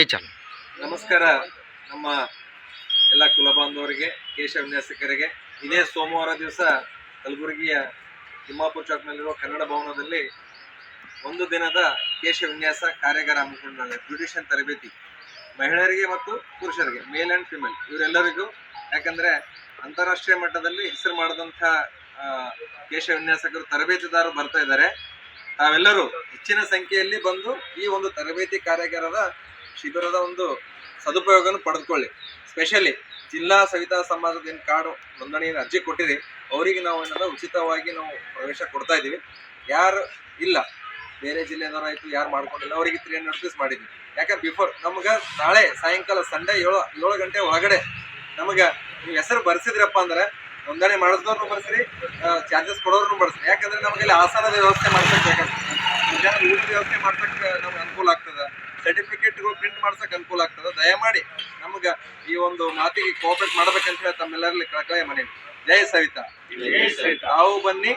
ಏ ನಮಸ್ಕಾರ ನಮ್ಮ ಎಲ್ಲ ಕುಲಬಾಂಧವರಿಗೆ ಕೇಶ ವಿನ್ಯಾಸಕರಿಗೆ ಇದೇ ಸೋಮವಾರ ದಿವಸ ಕಲಬುರಗಿಯ ತಿಮ್ಮಾಪುರ ಚೌಕ್ನಲ್ಲಿರುವ ಕನ್ನಡ ಭವನದಲ್ಲಿ ಒಂದು ದಿನದ ಕೇಶ ವಿನ್ಯಾಸ ಕಾರ್ಯಾಗಾರ ಹಮ್ಮಿಕೊಂಡಿದ್ದಾರೆ. ಬ್ಯೂಟಿಷಿಯನ್ ತರಬೇತಿ, ಮಹಿಳೆಯರಿಗೆ ಮತ್ತು ಪುರುಷರಿಗೆ ಮೇಲ್ ಆ್ಯಂಡ್ ಫಿಮೇಲ್ ಇವರೆಲ್ಲರಿಗೂ ಯಾಕಂದರೆ ಅಂತಾರಾಷ್ಟ್ರೀಯ ಮಟ್ಟದಲ್ಲಿ ಹೆಸರು ಮಾಡಿದಂಥ ಕೇಶ ವಿನ್ಯಾಸಕರು ತರಬೇತಿದಾರರು ಬರ್ತಾ ಇದ್ದಾರೆ. ತಾವೆಲ್ಲರೂ ಹೆಚ್ಚಿನ ಸಂಖ್ಯೆಯಲ್ಲಿ ಬಂದು ಈ ಒಂದು ತರಬೇತಿ ಕಾರ್ಯಾಗಾರದ ಶಿಬಿರದ ಒಂದು ಸದುಪಯೋಗವನ್ನು ಪಡೆದುಕೊಳ್ಳಿ. ಸ್ಪೆಷಲಿ ಜಿಲ್ಲಾ ಸವಿತಾ ಸಮಾಜದ ಏನು ಕಾರ್ಡು ನೋಂದಣಿಯನ್ನು ಅರ್ಜಿ ಕೊಟ್ಟಿರಿ ಅವರಿಗೆ ನಾವು ಏನಾದ್ರೂ ಉಚಿತವಾಗಿ ನಾವು ಪ್ರವೇಶ ಕೊಡ್ತಾ ಇದ್ದೀವಿ. ಯಾರು ಇಲ್ಲ, ಬೇರೆ ಜಿಲ್ಲೆದವರಾಯ್ತು ಯಾರು ಮಾಡ್ಕೊಂಡಿಲ್ಲ, ಅವರಿಗೆ ತ್ರೀ ಹಂಡ್ರೆಡ್ ರುಪೀಸ್ ಮಾಡಿದ್ವಿ. ಯಾಕಂದ್ರೆ ಬಿಫೋರ್ ನಮ್ಗೆ ನಾಳೆ ಸಾಯಂಕಾಲ ಸಂಡೆ ಏಳು ಏಳು ಗಂಟೆ ಒಳಗಡೆ ನಮಗೆ ನೀವು ಹೆಸರು ಬರ್ಸಿದ್ರಪ್ಪ ಅಂದ್ರೆ ನೋಂದಣಿ ಮಾಡಿದವ್ರನ್ನು ಬರ್ಸ್ರಿ ಚಾರ್ಜಸ್ ಕೊಡೋರ್ನು ಬರ್ಸ್ರಿ. ಯಾಕಂದ್ರೆ ನಮಗೆ ಇಲ್ಲಿ ಆಸನದ ವ್ಯವಸ್ಥೆ ಮಾಡ್ಕೊಳ್ಬೇಕಾಗ್ತದೆ ಊಟದ ವ್ಯವಸ್ಥೆ ಆಗ್ತದೆ ಮಾಡ್ಸಕ್ ಅನುಕೂಲ ಆಗ್ತದೆ? ದಯಮಾಡಿ ನಮ್ಗೆ ಈ ಒಂದು ಮಾತಿಗೆ ಕೋಪರೇಟ್ ಮಾಡ್ಬೇಕಂತ ಹೇಳಿ ತಮ್ಮೆಲ್ಲರಲ್ಲಿ ಕಳಕಳಿ ಮನೆ ಜಯ ಸವಿತಾ. ತಾವು ಬನ್ನಿ.